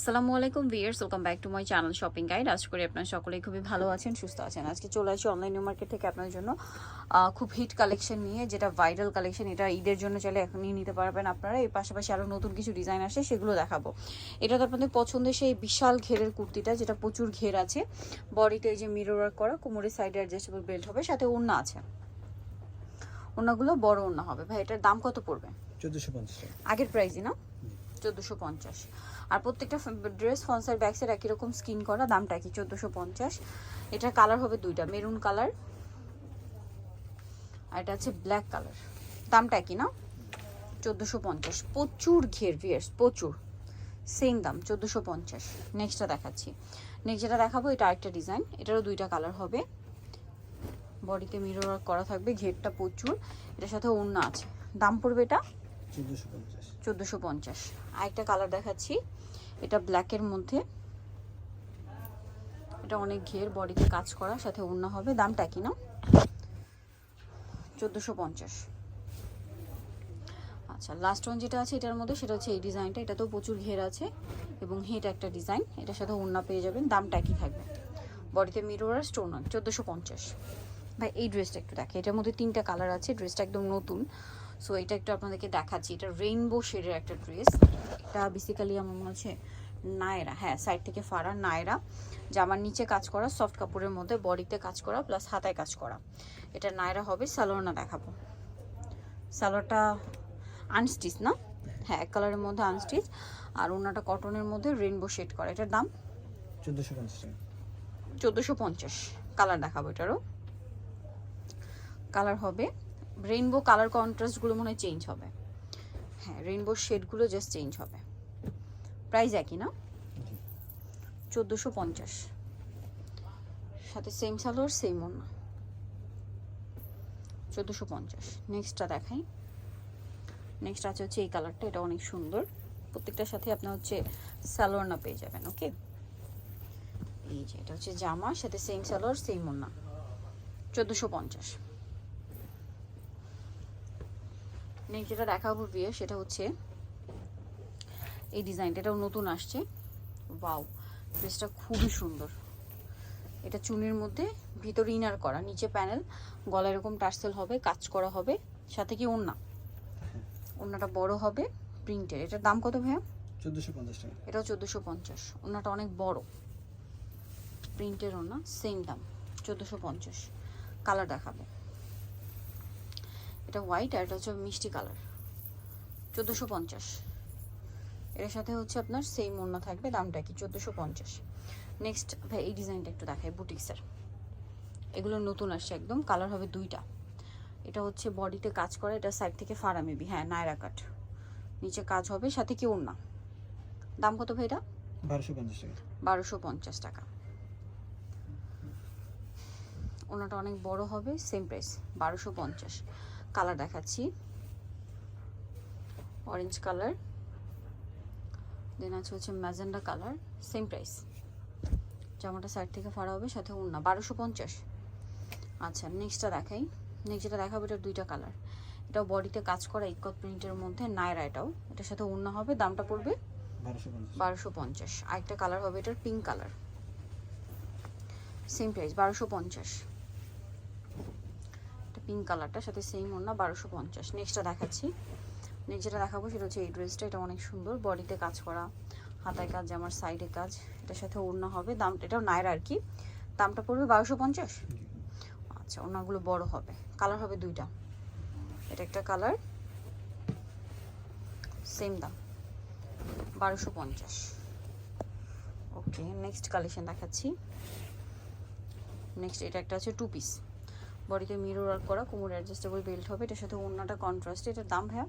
আসসালামু আলাইকুম viewers welcome back to my channel shopping guide. আশা করি আপনারা সকলেই খুবই ভালো আছেন সুস্থ আছেন। আজকে চলে আসি অনলাইন নিউ মার্কেট থেকে আপনাদের জন্য খুব হিট কালেকশন নিয়ে যেটা ভাইরাল কালেকশন এটা ঈদের জন্য চাইলে এখনই নিতে পারবেন আপনারা। এর পাশাপাশি আরও নতুন কিছু ডিজাইন আসে সেগুলো দেখাবো। এটা তো আপনাদের পছন্দের সেই বিশাল ঘেরের কুর্তিটা যেটা প্রচুর ঘের আছে। বডিতে এই যে মিরর ওয়ার্ক করা কোমরের সাইডে অ্যাডজাস্টেবল বেল্ট হবে সাথে ওড়না আছে। ওড়নাগুলো বড় ওড়না হবে। ভাই এটার দাম কত পড়বে? চোদ্দোশো পঞ্চাশ টাকা। আগের প্রাইসই না? চোদ্দোশো পঞ্চাশ। আর প্রত্যেকটা ড্রেস ফন্সার ব্যাগসের একই রকম স্কিন করা, দামটা কি চোদ্দোশো পঞ্চাশ। এটার কালার হবে দুইটা মেরুন কালার আর এটা হচ্ছে ব্ল্যাক কালার দামটা কি না? চোদ্দোশো পঞ্চাশ। প্রচুর ঘের ভিয়ার্স প্রচুর। সেম দাম, চোদ্দোশো পঞ্চাশ। নেক্সটটা দেখাচ্ছি। নেক্সট যেটা দেখাবো, এটা আরেকটা ডিজাইন এটারও দুইটা কালার হবে। বডিতে মিরর করা থাকবে, ঘেরটা প্রচুর। এটার সাথে ওড়না আছে। দাম পড়বে এটা চোদ্দোশো পঞ্চাশ। আরেকটা কালার দেখাচ্ছি। এটা ব্ল্যাকের মধ্যে। এটা অনেক ঘের বডিতে কাজ করা, সাথে ওড়না হবে। দামটা কি না? চোদ্দোশো পঞ্চাশ। আচ্ছা লাস্ট ওয়ান যেটা আছে, এটার মধ্যে সেটা হচ্ছে এই ডিজাইনটা এটাতেও প্রচুর ঘের আছে এবং হেট একটা ডিজাইন এটার সাথে ওড়না পেয়ে যাবেন। দামটা একই থাকবে। বডিতে মিরর আর স্টোন চোদ্দোশো পঞ্চাশ। ভাই, এই ড্রেসটা একটু দেখে। এটার মধ্যে তিনটা কালার আছে। ড্রেসটা একদম নতুন। সো এটা একটু আপনাদেরকে দেখাচ্ছি। এটা রেইনবো শেডের একটা ড্রেস এটা বেসিক্যালি আমার মনে হচ্ছে নায়রা। হ্যাঁ সাইড থেকে ফাড়া নায়রা। জামার নিচে কাজ করা সফট কাপড়ের মধ্যে বডিতে কাজ করা প্লাস হাতায় কাজ করা। এটা নায়রা হবে সালোয়ারনা দেখাবো। সালোয়ারটা আনস্টিচ না? হ্যাঁ এক কালারের মধ্যে আনস্টিচ আর ওনাটা কটনের মধ্যে রেইনবো শেড করা। এটার দাম? চোদ্দোশো পঞ্চাশ চোদ্দোশো পঞ্চাশ। কালার দেখাবো এটারও। কালার হবে রেইনবো কালার কন্ট্রাস্টগুলো মনে হয় চেঞ্জ হবে। হ্যাঁ রেইনবো শেডগুলো জাস্ট চেঞ্জ হবে। প্রাইস একই না? চোদ্দোশো পঞ্চাশ। সাথে সেম সালোয়ার সেম ওনা চোদ্দোশো পঞ্চাশ। নেক্সটটা দেখাই। নেক্সট আছে হচ্ছে এই কালারটা এটা অনেক সুন্দর। প্রত্যেকটার সাথে আপনার হচ্ছে সালোয়ার না পেয়ে যাবেন ওকে এই যে, এটা হচ্ছে জামা, সাথে সেম সালোয়ার সেম ওনা চোদ্দোশো পঞ্চাশ। নেক্সট যেটা দেখাবো বিয়ে সেটা হচ্ছে এই ডিজাইনটা। এটাও নতুন আসছে। ওয়াও ড্রেসটা খুবই সুন্দর। এটা চুনের মধ্যে ভিতরে ইনার করা নিচে প্যানেল। গলা এরকম টার্সেল হবে কাজ করা হবে। সাথে কি ওড়না? ওড়নাটা বড় হবে প্রিন্টের। এটার দাম কত ভাইয়া? চোদ্দোশো পঞ্চাশ টাকা। এটাও চোদ্দোশো পঞ্চাশ। ওনাটা অনেক বড়। প্রিন্টের ওনা সেম দাম চোদ্দোশো পঞ্চাশ। কালার দেখাবো। এটা হোয়াইট আর এটা হচ্ছে মিষ্টি কালার চোদ্দোশো পঞ্চাশ। এর সাথে হচ্ছে আপনার সেম ওড়না থাকবে দামটা কি? চোদ্দোশো পঞ্চাশ। নেক্সট ভাই এই ডিজাইনটা একটু দেখাই বুটিক্সের এগুলো নতুন আসছে একদম কালার হবে দুইটা। এটা হচ্ছে বডিতে কাজ করে এটা সাইড থেকে ফাড়া মেবি হ্যাঁ নায়রা কাট নিচে কাজ হবে সাথে কি ওড়না? দাম কত ভাই এটা? বারোশো পঞ্চাশ টাকা। বারোশো পঞ্চাশ টাকা। ওনাটা অনেক বড় হবে সেম প্রাইস বারোশো পঞ্চাশ। কালার দেখাচ্ছি। Orange colour. দেন আছে হচ্ছে ম্যাজেন্ডা কালার সেম প্রাইস জামাটা সাইড থেকে ফাড়া হবে সাথে ওড়না বারোশো পঞ্চাশ। আচ্ছা নেক্সটটা দেখাই। নেক্সট যেটা দেখাবো এটার দুইটা কালার। এটাও বডিতে কাজ করা ইকত প্রিন্টের মধ্যে নায়রা এটাও। এটার সাথে ওড়না হবে দামটা পড়বে বারোশো পঞ্চাশ। আরেকটা কালার হবে এটার পিঙ্ক কালার। সেম প্রাইস বারোশো পঞ্চাশ। এটা পিঙ্ক কালারটার সাথে সেম ওড়না বারোশো পঞ্চাশ। নেক্সটটা দেখাচ্ছি। নেক্সট যেটা দেখাবো সেটা হচ্ছে এই ড্রেসটা এটা অনেক সুন্দর। বডিতে কাজ করা, হাতায় কাজ, জামার সাইডে কাজ, এটার সাথে ওড়না হবে। দাম, এটাও নায়রা আর কি। দামটা পড়বে বারোশো পঞ্চাশ? আচ্ছা ওড়নাগুলো বড় হবে। কালার হবে দুইটা। এটা একটা কালার সেম দাম। বারোশো পঞ্চাশ। ওকে নেক্সট কালেকশন দেখাচ্ছি। নেক্সট এটা একটা আছে টু পিস বডিতে মিরর ওয়ার্ক করা কোমর অ্যাডজাস্টেবল বেল্ট হবে এটার সাথে ওড়নাটা কন্ট্রাস্ট এটার দাম হ্যাঁ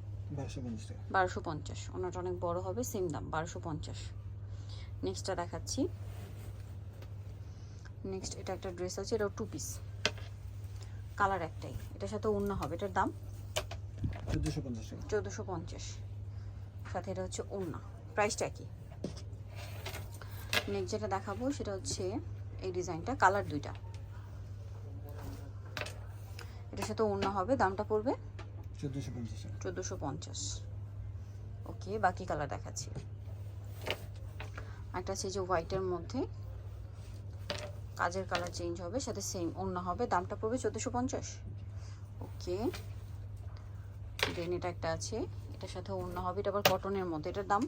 বারোশো পঞ্চাশ ওনাটা অনেক বড় হবে সেম দাম বারোশো পঞ্চাশ। নেক্সটটা দেখাচ্ছি। নেক্সট এটা একটা ড্রেস আছে এটাও টু পিস কালার একটাই এটার সাথে ওড়না হবে এটার দাম? চোদ্দোশো পঞ্চাশ সাথে এটা হচ্ছে ওড়না প্রাইসটা কি নেক্সট যেটা দেখাবো সেটা হচ্ছে এই ডিজাইনটা কালার দুইটা। এটার সাথে ওড়না হবে দামটা পড়বে? চোদ্দোশো পঞ্চাশ ওকে বাকি কালার দেখাচ্ছি। একটা আছে যে হোয়াইটের মধ্যে। কাজের কালার চেঞ্জ হবে সাথে সেম অন্য হবে দামটা পড়বে চোদ্দোশো পঞ্চাশ। ওকে দেন এটা একটা আছে এটার সাথে অন্য হবে এটা আবার কটনের মধ্যে এটার দাম?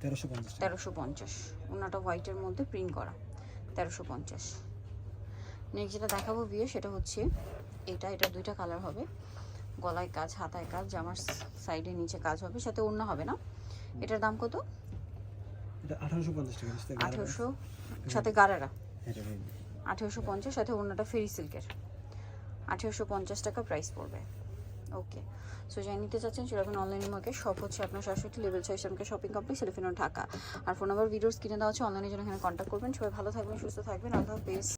তেরোশো পঞ্চাশ তেরোশো পঞ্চাশ। ওনাটা হোয়াইটের মধ্যে প্রিন্ট করা তেরোশো পঞ্চাশ। নেক্সট যেটা দেখাবো বিয়ে সেটা হচ্ছে এটা এটা দুইটা কালার হবে। গলায় কাজ হাতায় কাজ জামার সাইডে নিচে কাজ হবে সাথে অন্য হবে না। এটার দাম কত? আঠারোশো সাথে গারারা আঠেরোশো পঞ্চাশ সাথে অন্যটা ফেরি সিল্কের আঠেরোশো পঞ্চাশ টাকা প্রাইস পড়বে। ওকে সো যাই নিতে চাচ্ছেন সেরকম অনলাইন মার্কেট সব হচ্ছে আপনার সাতষট্টি লেভেল ছয় সেরকম শপিং কমপ্লেক্স এলিফিনো ঢাকা। আর ফোন নাম্বার ভিডিওস কিনে দেওয়া হচ্ছে অনলাইনের জন্য এখানে কন্ট্যাক্ট করবেন। সবাই ভালো থাকবেন সুস্থ থাকবেন। আল্লাহ হাফেজ।